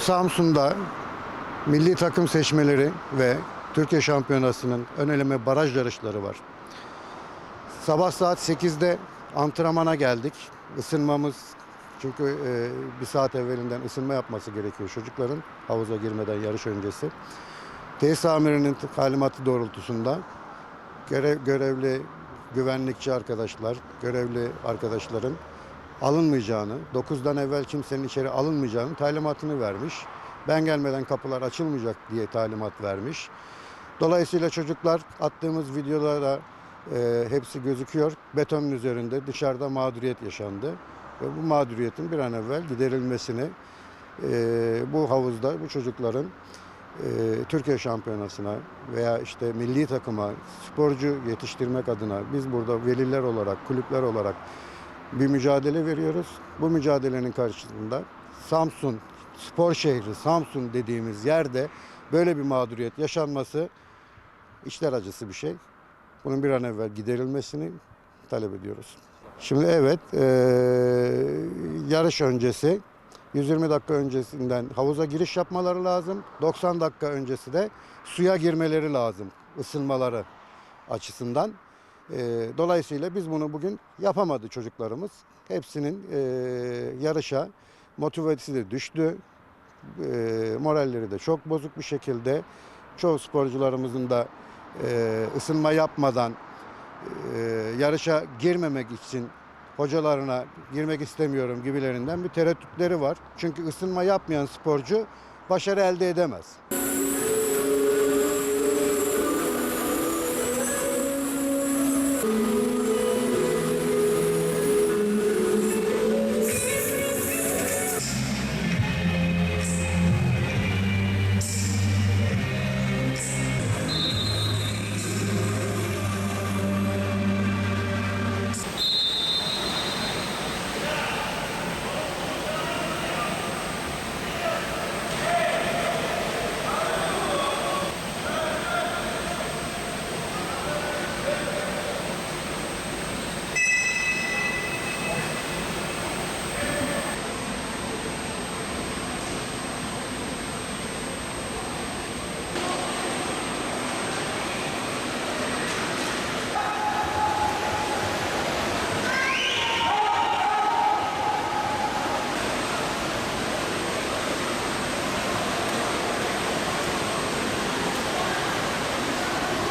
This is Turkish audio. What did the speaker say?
Samsun'da milli takım seçmeleri ve Türkiye Şampiyonası'nın ön eleme baraj yarışları var. Sabah saat 8'de antrenmana geldik. Isınmamız çünkü e, bir saat evvelinden ısınma yapması gerekiyor çocukların havuza girmeden yarış öncesi. Tesis amirinin talimatı doğrultusunda görev, görevli güvenlikçi arkadaşlar, görevli arkadaşların alınmayacağını, 9'dan evvel kimsenin içeri alınmayacağını talimatını vermiş. Ben gelmeden kapılar açılmayacak diye talimat vermiş. Dolayısıyla çocuklar attığımız videolarda e, hepsi gözüküyor. Betonun üzerinde dışarıda mağduriyet yaşandı. Ve bu mağduriyetin bir an evvel giderilmesini e, bu havuzda bu çocukların e, Türkiye şampiyonasına veya işte milli takıma sporcu yetiştirmek adına biz burada veliler olarak, kulüpler olarak bir mücadele veriyoruz. Bu mücadelenin karşısında Samsun, spor şehri Samsun dediğimiz yerde böyle bir mağduriyet yaşanması içler acısı bir şey. Bunun bir an evvel giderilmesini talep ediyoruz. Şimdi evet, eee, yarış öncesi 120 dakika öncesinden havuza giriş yapmaları lazım. 90 dakika öncesi de suya girmeleri lazım ısınmaları açısından. Eee, dolayısıyla biz bunu bugün yapamadı çocuklarımız. Hepsinin eee, yarışa motivesi de düştü. Eee, moralleri de çok bozuk bir şekilde. Çoğu sporcularımızın da eee, ısınma yapmadan yarışa girmemek için hocalarına girmek istemiyorum gibilerinden bir tereddütleri var. Çünkü ısınma yapmayan sporcu başarı elde edemez.